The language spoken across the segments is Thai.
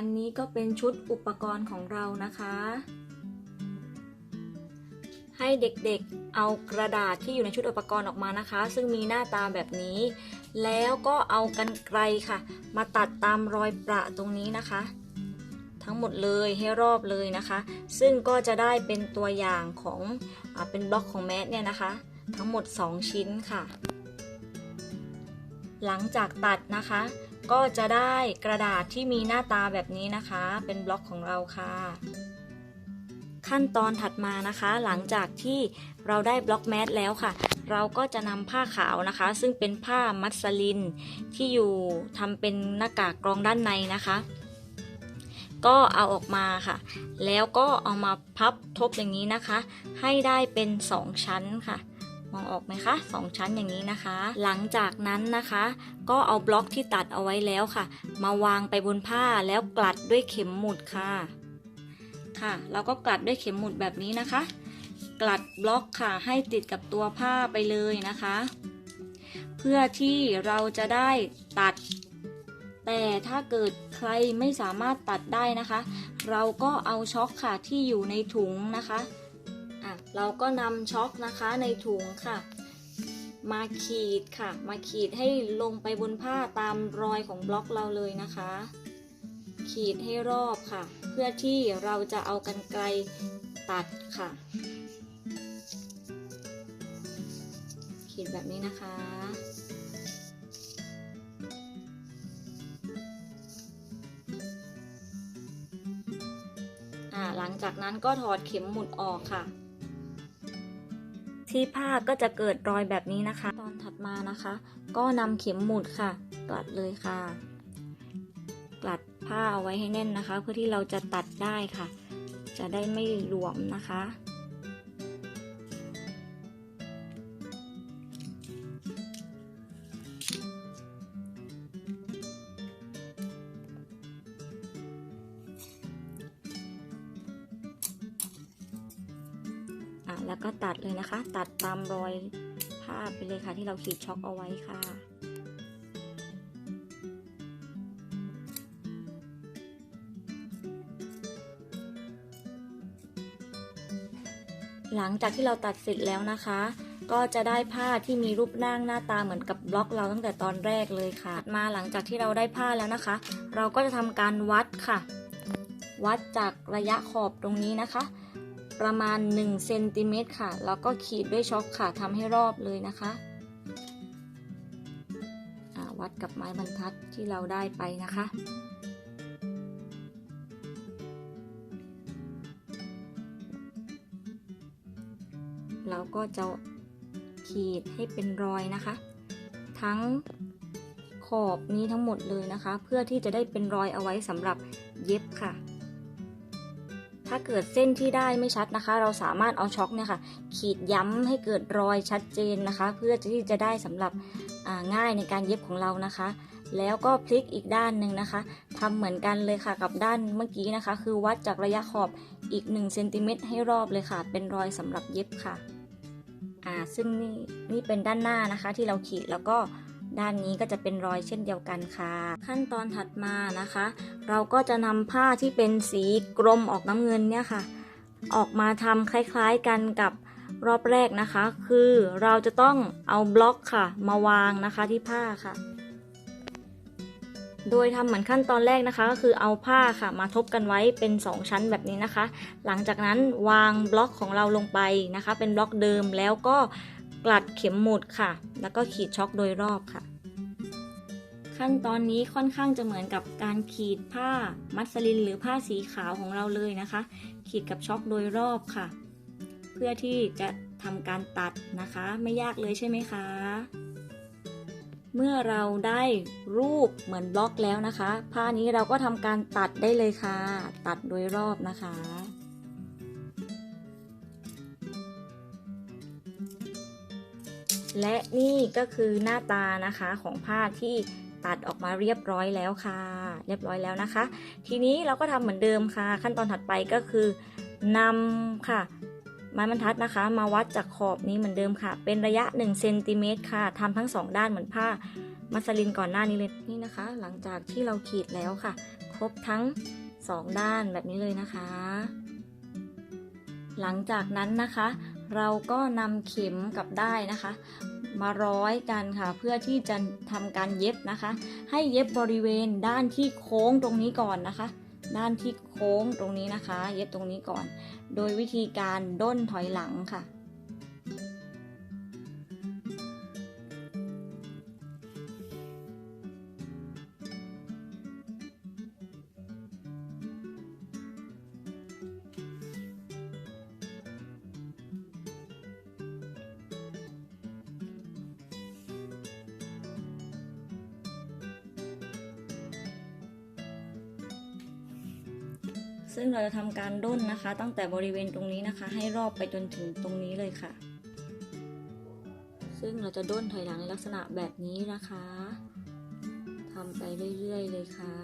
อันนี้ก็เป็นชุดอุปกรณ์ของเรานะคะ ให้เด็กๆเอากระดาษที่อยู่ในชุดอุปกรณ์ออกมานะคะ ซึ่งมีหน้าตาแบบนี้ แล้วก็เอากันไกลค่ะ มาตัดตามรอยประตรงนี้นะคะ ทั้งหมดเลยให้รอบเลยนะคะ ซึ่งก็จะได้เป็นตัวอย่างของอเป็นบล็อกของแมสเนี่ยนะคะ ทั้งหมด 2 ชิ้นค่ะ หลังจากตัดนะคะ ก็จะได้กระดาษที่มีหน้าตาแบบนี้นะคะ เป็นบล็อกของเราค่ะ ขั้นตอนถัดมานะคะ หลังจากที่เราได้บล็อกแมสแล้วค่ะ เราก็จะนำผ้าขาวนะคะ ซึ่งเป็นผ้ามัสลิน ที่อยู่ทำเป็นหน้ากากกรองด้านในนะคะ ก็เอาออกมาค่ะ แล้วก็เอามาพับทบอย่างนี้นะคะ ให้ได้เป็น 2 ชั้นค่ะ มองออกไหมคะสองชั้นอย่างนี้นะคะ หลังจากนั้นนะคะ ก็เอาบล็อกที่ตัดเอาไว้แล้วค่ะ มาวางไปบนผ้าแล้วกลัดด้วยเข็มหมุดค่ะค่ะ เราก็กลัดด้วยเข็มหมุดแบบนี้นะคะ กลัดบล็อกค่ะให้ติดกับตัวผ้าไปเลยนะคะ เพื่อที่เราจะได้ตัด แต่ถ้าเกิดใครไม่สามารถตัดได้นะคะ เราก็เอาช็อคค่ะที่อยู่ในถุงนะคะ อะเราก็นำช็อคนะคะในถุงค่ะ มาขีดค่ะ มาขีดให้ลงไปบนผ้าตามรอยของบล็อกเราเลยนะคะ ขีดให้รอบค่ะ เพื่อที่เราจะเอากันไกลตัดค่ะ ขีดแบบนี้นะคะอ่าหลังจากนั้นก็ถอดเข็มหมุดออกค่ะ ที่ผ้าก็จะเกิดรอยแบบนี้นะคะ ตอนถัดมานะคะ ก็นำเข็มหมุดค่ะกลัดเลยค่ะกลัดผ้าเอาไว้ให้แน่นนะคะ เพื่อที่เราจะตัดได้ค่ะ จะได้ไม่หลวมนะคะ แล้วก็ตัดเลยนะคะ ตัดตามรอยผ้าไปเลยค่ะที่เราขีดช็อกเอาไว้ค่ะหลังจากที่เราตัดเสร็จแล้วนะคะ ก็จะได้ผ้าที่มีรูปร่างหน้าตาเหมือนกับบล็อกเราตั้งแต่ตอนแรกเลยค่ะ มาหลังจากที่เราได้ผ้าแล้วนะคะ เราก็จะทำการวัดค่ะ วัดจากระยะขอบตรงนี้นะคะ ประมาณ1เซนติเมตรค่ะ แล้วก็ขีดด้วยช็อคค่ะทำให้รอบเลยนะคะวัดกับไม้บรรทัดที่เราได้ไปนะคะ เราก็จะขีดให้เป็นรอยนะคะ ทั้งขอบนี้ทั้งหมดเลยนะคะ เพื่อที่จะได้เป็นรอยเอาไว้สำหรับเย็บค่ะ ถ้าเกิดเส้นที่ได้ไม่ชัดนะคะ เราสามารถเอาช็อคเนี่ยค่ะขีดย้ำให้เกิดรอยชัดเจนนะคะ เพื่อที่จะได้สำหรับง่ายในการเย็บของเรานะคะ แล้วก็พลิกอีกด้านหนึ่งนะคะทำเหมือนกันเลยค่ะกับด้านเมื่อกี้นะคะ คือวัดจากระยะขอบอีก1เซนติเมตรให้รอบเลยค่ะ เป็นรอยสำหรับเย็บค่ะอ่าซึ่งนี่นี่เป็นด้านหน้านะคะที่เราขีดแล้วก็ ด้านนี้ก็จะเป็นรอยเช่นเดียวกันค่ะ ขั้นตอนถัดมานะคะ เราก็จะนำผ้าที่เป็นสีกรมออกน้ำเงินเนี่ยค่ะ ออกมาทำคล้ายๆกันกับรอบแรกนะคะ คือเราจะต้องเอาบล็อกค่ะ มาวางนะคะที่ผ้าค่ะ โดยทำเหมือนขั้นตอนแรกนะคะ ก็คือเอาผ้าค่ะ มาทบกันไว้เป็น 2 ชั้นแบบนี้นะคะ หลังจากนั้นวางบล็อกของเราลงไปนะคะ เป็นบล็อกเดิมแล้วก็ กลัดเข็มหมุดค่ะ แล้วก็ขีดช็อคโดยรอบค่ะ ขั้นตอนนี้ค่อนข้างจะเหมือนกับการขีดผ้ามัสลินหรือผ้าสีขาวของเราเลยนะคะ ขีดกับช็อคโดยรอบค่ะ เพื่อที่จะทำการตัดนะคะ ไม่ยากเลยใช่ไหมคะ เมื่อเราได้รูปเหมือนบล็อกแล้วนะคะ ผ้านี้เราก็ทำการตัดได้เลยค่ะ ตัดโดยรอบนะคะ และนี่ก็คือหน้าตานะคะของผ้าที่ตัดออกมาเรียบร้อยแล้วค่ะ เรียบร้อยแล้วนะคะ ทีนี้เราก็ทำเหมือนเดิมค่ะ ขั้นตอนถัดไปก็คือนำค่ะ ไม้บรรทัดนะคะ มาวัดจากขอบนี้เหมือนเดิมค่ะ เป็นระยะ1เซนติเมตรค่ะทำทั้งสองด้านเหมือนผ้ามัสลินก่อนหน้านี้เลยนี่นะคะ หลังจากที่เราขีดแล้วค่ะ ครบทั้งสองด้านแบบนี้เลยนะคะ หลังจากนั้นนะคะ เราก็นำเข็มกับได้นะคะ มาร้อยกันค่ะ เพื่อที่จะทำการเย็บนะคะ ให้เย็บบริเวณด้านที่โค้งตรงนี้ก่อนนะคะ ด้านที่โค้งตรงนี้นะคะ เย็บตรงนี้ก่อน โดยวิธีการด้นถอยหลังค่ะ ซึ่งเราจะทำการด้นนะคะ ตั้งแต่บริเวณตรงนี้นะคะ ให้รอบไปจนถึงตรงนี้เลยค่ะ ซึ่งเราจะด้นถอยหลังในลักษณะแบบนี้นะคะทำไปเรื่อยๆเลยค่ะ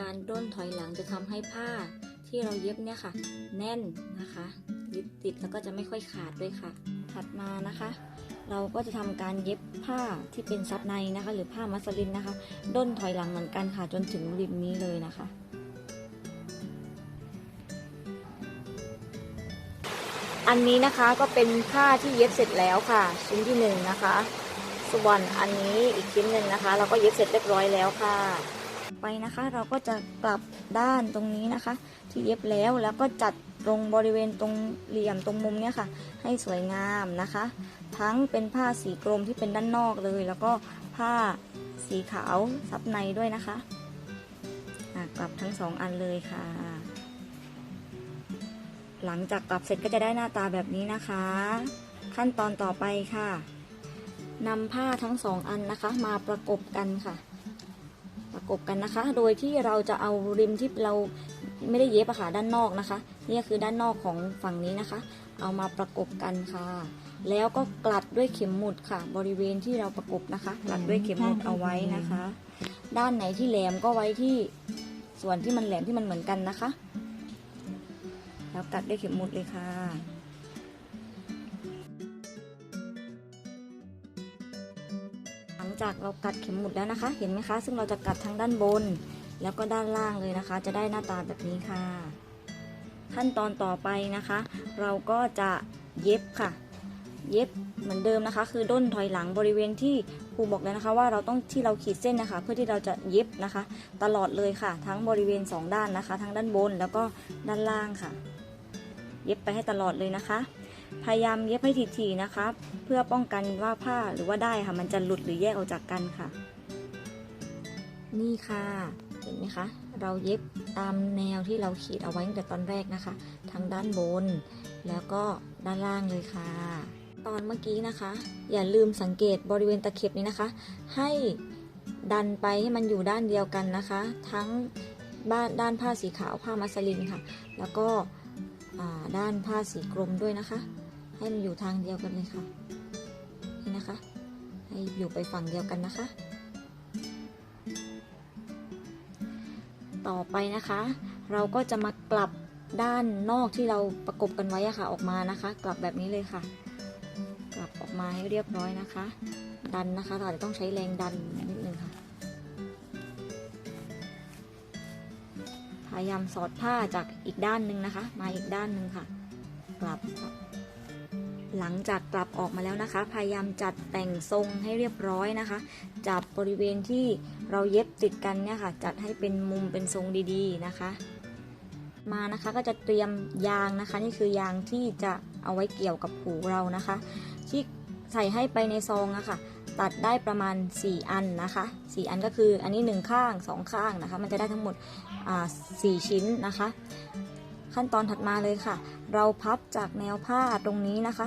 การด้นถอยหลังจะทำให้ผ้าที่เราเย็บเนี่ยค่ะ แน่นนะคะ ยึดติดแล้วก็จะไม่ค่อยขาดด้วยค่ะ ถัดมานะคะ เราก็จะทำการเย็บผ้าที่เป็นซับในนะคะ หรือผ้ามัสลินนะคะ ด้นถอยหลังเหมือนกันค่ะจนถึงริมนี้เลยนะคะอันนี้นะคะก็เป็นผ้าที่เย็บเสร็จแล้วค่ะ ชิ้นที่หนึ่งนะคะ ส่วนอันนี้อีกชิ้นหนึ่งนะคะ เราก็เย็บเสร็จเรียบร้อยแล้วค่ะ ไปนะคะเราก็จะกลับด้านตรงนี้นะคะ ที่เย็บแล้วแล้วก็จัด ตรงบริเวณตรงเหลี่ยมตรงมุมเนี้ยค่ะ ให้สวยงามนะคะ ทั้งเป็นผ้าสีกรมที่เป็นด้านนอกเลย แล้วก็ผ้าสีขาวซับในด้วยนะคะะกลับทั้งสองอันเลยค่ะ หลังจากกลับเสร็จก็จะได้หน้าตาแบบนี้นะคะ ขั้นตอนต่อไปค่ะนำผ้าทั้งสองอันนะคะ มาประกบกันค่ะ ประกบกันนะคะ โดยที่เราจะเอาริมที่เราไม่ได้เย็บอะค่ะด้านนอกนะคะ นี่คือด้านนอกของฝั่งนี้นะคะ เอามาประกบกันค่ะ แล้วก็กลัดด้วยเข็มหมุดค่ะ บริเวณที่เราประกบนะคะ กลัดด้วยเข็มหมุดเอาไว้นะคะ ด้านไหนที่แหลมก็ไว้ที่ส่วนที่มันแหลมที่มันเหมือนกันนะคะ แล้วกลัดด้วยเข็มหมุดเลยค่ะ จากเรากัดเข็มหมุดแล้วนะคะ เห็นไหมคะ ซึ่งเราจะกัดทั้งด้านบน แล้วก็ด้านล่างเลยนะคะ จะได้หน้าตาแบบนี้ค่ะ ขั้นตอนต่อไปนะคะ เราก็จะเย็บค่ะ เย็บเหมือนเดิมนะคะ คือด้นถอยหลังบริเวณที่ครูบอกแล้วนะคะ ว่าเราต้องที่เราขีดเส้นนะคะ เพื่อที่เราจะเย็บนะคะ ตลอดเลยค่ะ ทั้งบริเวณสองด้านนะคะ ทั้งด้านบนแล้วก็ด้านล่างค่ะ เย็บไปให้ตลอดเลยนะคะ พยายามเย็บให้ถี่ๆนะคะเพื่อป้องกันว่าผ้าหรือว่าได้ค่ะ มันจะหลุดหรือแยกออกจากกันค่ะ นี่ค่ะ เห็นไหมคะ เราเย็บตามแนวที่เราขีดเอาไว้ตั้งแต่ตอนแรกนะคะ ทั้งด้านบน แล้วก็ด้านล่างเลยค่ะ ตอนเมื่อกี้นะคะ อย่าลืมสังเกตบริเวณตะเข็บนี้นะคะ ให้ดันไปให้มันอยู่ด้านเดียวกันนะคะ ทั้งบ้านด้านผ้าสีขาวผ้ามัสลินค่ะ แล้วก็ด้านผ้าสีกรมด้วยนะคะ ให้มันอยู่ทางเดียวกันเลยค่ะนี่นะคะ ให้อยู่ไปฝั่งเดียวกันนะคะ ต่อไปนะคะ เราก็จะมากลับด้านนอกที่เราประกบกันไว้อะค่ะ ออกมานะคะ กลับแบบนี้เลยค่ะ กลับออกมาให้เรียบร้อยนะคะ ดันนะคะ เราจะต้องใช้แรงดันนิดนึงค่ะ พยายามสอดผ้าจากอีกด้านหนึ่งนะคะ มาอีกด้านหนึ่งค่ะ กลับครับ หลังจากกลับออกมาแล้วนะคะ พยายามจัดแต่งทรงให้เรียบร้อยนะคะ จับบริเวณที่เราเย็บติดกันเนี่ยค่ะ จัดให้เป็นมุมเป็นทรงดีๆนะคะ มานะคะก็จะเตรียมยางนะคะ นี่คือยางที่จะเอาไว้เกี่ยวกับหูเรานะคะ ที่ใส่ให้ไปในซองอะค่ะตัดได้ประมาณ 4 อันนะคะ 4 อันก็คืออันนี้ 1 ข้าง 2 ข้างนะคะ มันจะได้ทั้งหมดอ่ชิ้นนะคะ ขั้นตอนถัดมาเลยค่ะ เราพับจากแนวผ้าตรงนี้นะคะ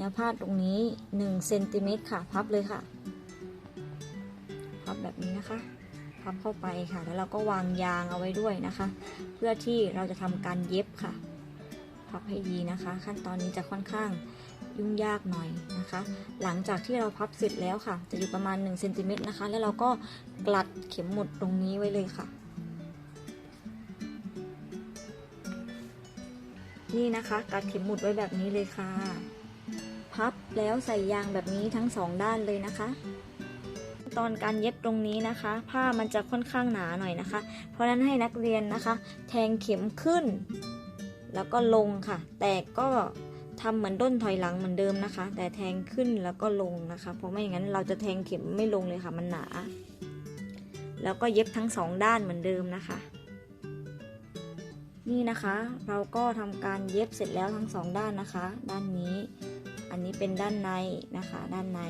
แนวผ้าตรงนี้1เซนติเมตรค่ะ พับเลยค่ะ พับแบบนี้นะคะ พับเข้าไปค่ะ แล้วเราก็วางยางเอาไว้ด้วยนะคะ เพื่อที่เราจะทำการเย็บค่ะ พับให้ดีนะคะ ขั้นตอนนี้จะค่อนข้างยุ่งยากหน่อยนะคะ หลังจากที่เราพับเสร็จแล้วค่ะ จะอยู่ประมาณ1เซนติเมตรนะคะ แล้วเราก็กลัดเข็มหมุดตรงนี้ไว้เลยค่ะ นี่นะคะ กัดเข็มหมุดไว้แบบนี้เลยค่ะ พับแล้วใส่ยางแบบนี้ทั้งสองด้านเลยนะคะ ตอนการเย็บตรงนี้นะคะ ผ้ามันจะค่อนข้างหนาหน่อยนะคะ เพราะฉะนั้นให้นักเรียนนะคะ แทงเข็มขึ้น แล้วก็ลงค่ะ แต่ก็ทำเหมือนด้นถอยหลังเหมือนเดิมนะคะ แต่แทงขึ้นแล้วก็ลงนะคะ เพราะไม่อย่างนั้นเราจะแทงเข็มไม่ลงเลยค่ะมันหนา แล้วก็เย็บทั้งสองด้านเหมือนเดิมนะคะ นี่นะคะ เราก็ทำการเย็บเสร็จแล้วทั้งสองด้านนะคะ ด้านนี้ อันนี้เป็นด้านในนะคะด้านใน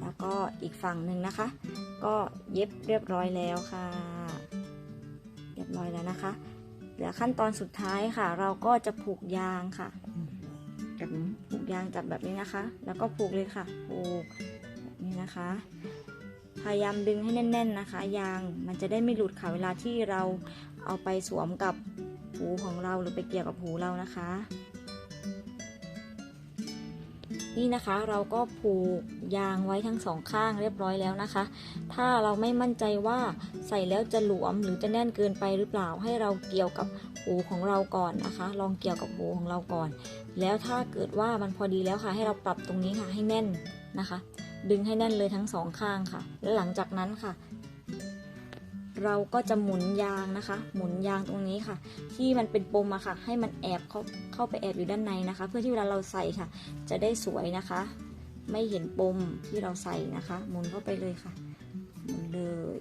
แล้วก็อีกฝั่งหนึ่งนะคะ ก็เย็บเรียบร้อยแล้วค่ะ เรียบร้อยแล้วนะคะเหลือขั้นตอนสุดท้ายค่ะ เราก็จะผูกยางค่ะจับผูกยางจับแบบนี้นะคะ แล้วก็ผูกเลยค่ะ ผูกแบบนี้นะคะ พยายามดึงให้แน่น ๆนะคะ ยางมันจะได้ไม่หลุดค่ะเวลาที่เราเอาไปสวมกับหูของเราหรือไปเกี่ยวกับหูเรานะคะ นี่นะคะเราก็ผูกยางไว้ทั้งสองข้างเรียบร้อยแล้วนะคะ ถ้าเราไม่มั่นใจว่าใส่แล้วจะหลวมหรือจะแน่นเกินไปหรือเปล่า ให้เราเกี่ยวกับหูของเราก่อนนะคะ ลองเกี่ยวกับหูของเราก่อน แล้วถ้าเกิดว่ามันพอดีแล้วค่ะ ให้เราปรับตรงนี้ค่ะให้แน่นนะคะ ดึงให้แน่นเลยทั้งสองข้างค่ะ แล้วหลังจากนั้นค่ะ เราก็จะหมุนยางนะคะ หมุนยางตรงนี้ค่ะ ที่มันเป็นปมอะค่ะ ให้มันแอบเข้าเข้าไปแอบอยู่ด้านในนะคะ เพื่อที่เวลาเราใส่ค่ะ จะได้สวยนะคะ ไม่เห็นปมที่เราใส่นะคะ หมุนเข้าไปเลยค่ะ หมุนเลย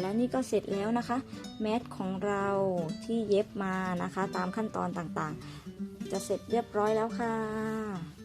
แล้วนี่ก็เสร็จแล้วนะคะ แมสของเราที่เย็บมานะคะ ตามขั้นตอนต่างๆ จะเสร็จเรียบร้อยแล้วค่ะ